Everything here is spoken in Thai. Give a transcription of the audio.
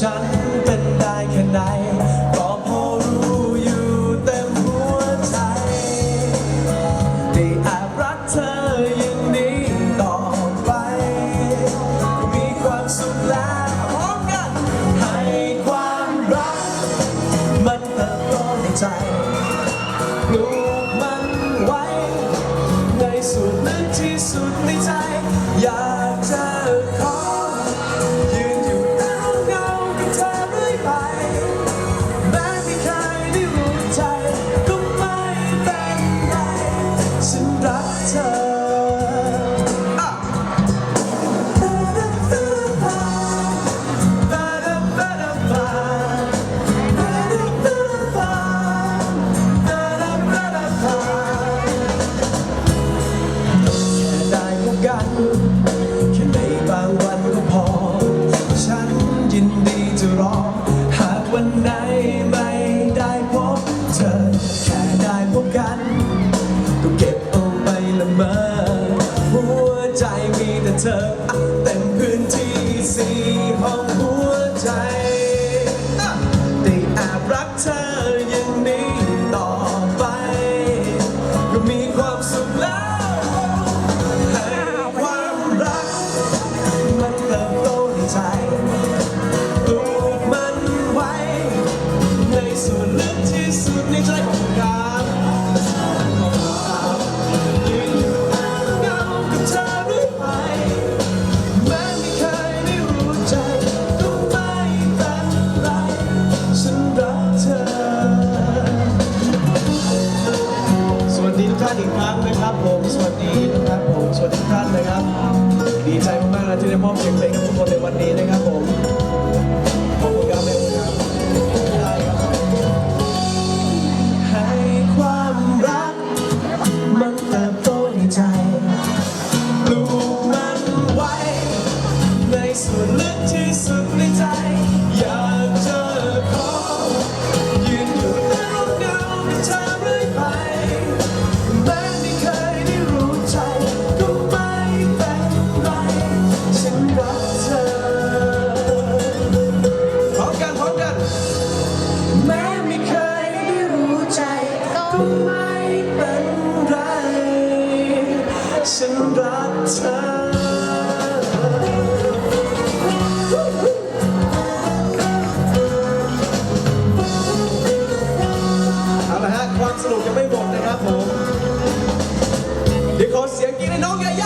ฉันเป็นได้แค่ไหนก็พอรู้อยู่เต็มหัวใจได้แอบรักเธออย่างนี้ต่อไป มีความสุขแล้วพร้อมกัน ให้ความรัก มันเติบโตในใจรู้ จะรอ หากวันไหนไม่ได้พบเธอ แค่ได้พบกัน ก็เก็บเอาไปละเมอหัวใจมีแต่เธอ ที่สดในใจของการอีกครั้งนะครับผมสวัสดีนะครับผมสวัสดีทุกท่านนะครับ ดีใจมากๆนะที่ได้มอบเพลงเพลงกับทุกคนในวันนี้นะครับ เป็นไร ฉัความสนุกยังไม่หมดนะครับผม เดี๋ยวขอเสียงกินให้น้องยายา